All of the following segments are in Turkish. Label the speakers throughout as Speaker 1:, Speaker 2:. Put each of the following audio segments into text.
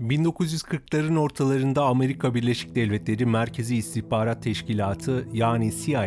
Speaker 1: 1940'ların ortalarında Amerika Birleşik Devletleri Merkezi İstihbarat Teşkilatı yani CIA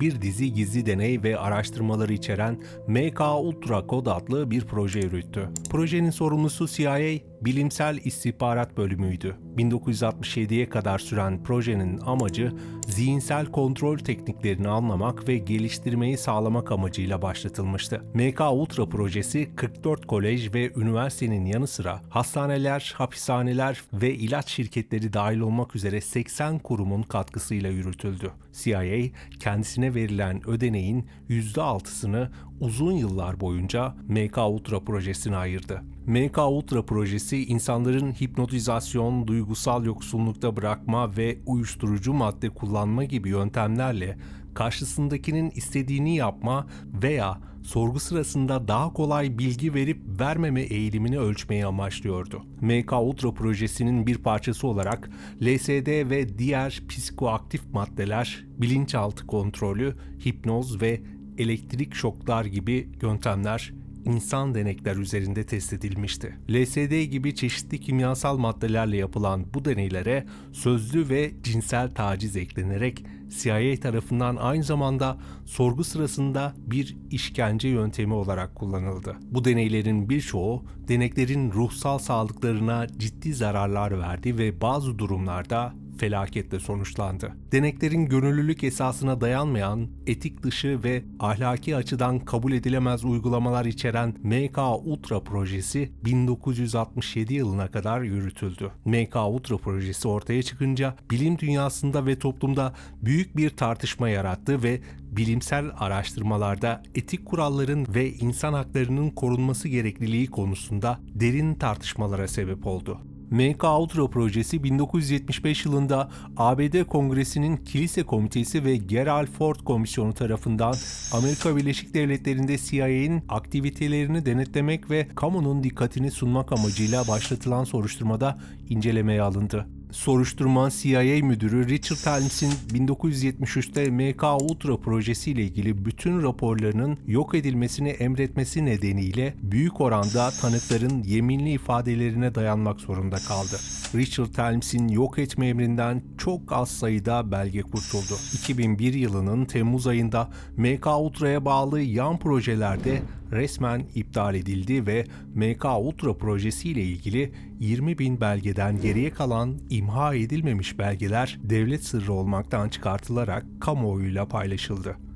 Speaker 1: bir dizi gizli deney ve araştırmaları içeren MK Ultra Kod adlı bir proje yürüttü. Projenin sorumlusu CIA Bilimsel İstihbarat Bölümüydü. 1967'ye kadar süren projenin amacı zihinsel kontrol tekniklerini anlamak ve geliştirmeyi sağlamak amacıyla başlatılmıştı. MK Ultra projesi 44 kolej ve üniversitenin yanı sıra hastaneler, hapishaneler ve ilaç şirketleri dahil olmak üzere 80 kurumun katkısıyla yürütüldü. CIA kendisine verilen ödeneğin %6'sını uzun yıllar boyunca MK Ultra projesine ayırdı. MK Ultra projesi insanların hipnotizasyon, duygusal yoksunlukta bırakma ve uyuşturucu madde kullanma gibi yöntemlerle karşısındakinin istediğini yapma veya sorgu sırasında daha kolay bilgi verip vermeme eğilimini ölçmeyi amaçlıyordu. MK Ultra projesinin bir parçası olarak LSD ve diğer psikoaktif maddeler, bilinçaltı kontrolü, hipnoz ve elektrik şoklar gibi yöntemler insan denekler üzerinde test edilmişti. LSD gibi çeşitli kimyasal maddelerle yapılan bu deneylere sözlü ve cinsel taciz eklenerek CIA tarafından aynı zamanda sorgu sırasında bir işkence yöntemi olarak kullanıldı. Bu deneylerin birçoğu deneklerin ruhsal sağlıklarına ciddi zararlar verdi ve bazı durumlarda felaketle sonuçlandı. Deneklerin gönüllülük esasına dayanmayan, etik dışı ve ahlaki açıdan kabul edilemez uygulamalar içeren MK Ultra projesi 1967 yılına kadar yürütüldü. MK Ultra projesi ortaya çıkınca bilim dünyasında ve toplumda büyük bir tartışma yarattı ve bilimsel araştırmalarda etik kuralların ve insan haklarının korunması gerekliliği konusunda derin tartışmalara sebep oldu. MK Ultra projesi 1975 yılında ABD Kongresi'nin Kilise Komitesi ve Gerald Ford Komisyonu tarafından Amerika Birleşik Devletleri'nde CIA'nin aktivitelerini denetlemek ve kamunun dikkatini sunmak amacıyla başlatılan soruşturmada incelemeye alındı. Soruşturma CIA müdürü Richard Helms'in 1973'te MK Ultra projesiyle ilgili bütün raporlarının yok edilmesini emretmesi nedeniyle büyük oranda tanıkların yeminli ifadelerine dayanmak zorunda kaldı. Richard Helms'in yok etme emrinden çok az sayıda belge kurtuldu. 2001 yılının Temmuz ayında MK Ultra'ya bağlı yan projelerde resmen iptal edildi ve MK Ultra projesiyle ilgili 20 bin belgeden geriye kalan imha edilmemiş belgeler devlet sırrı olmaktan çıkartılarak kamuoyuyla paylaşıldı.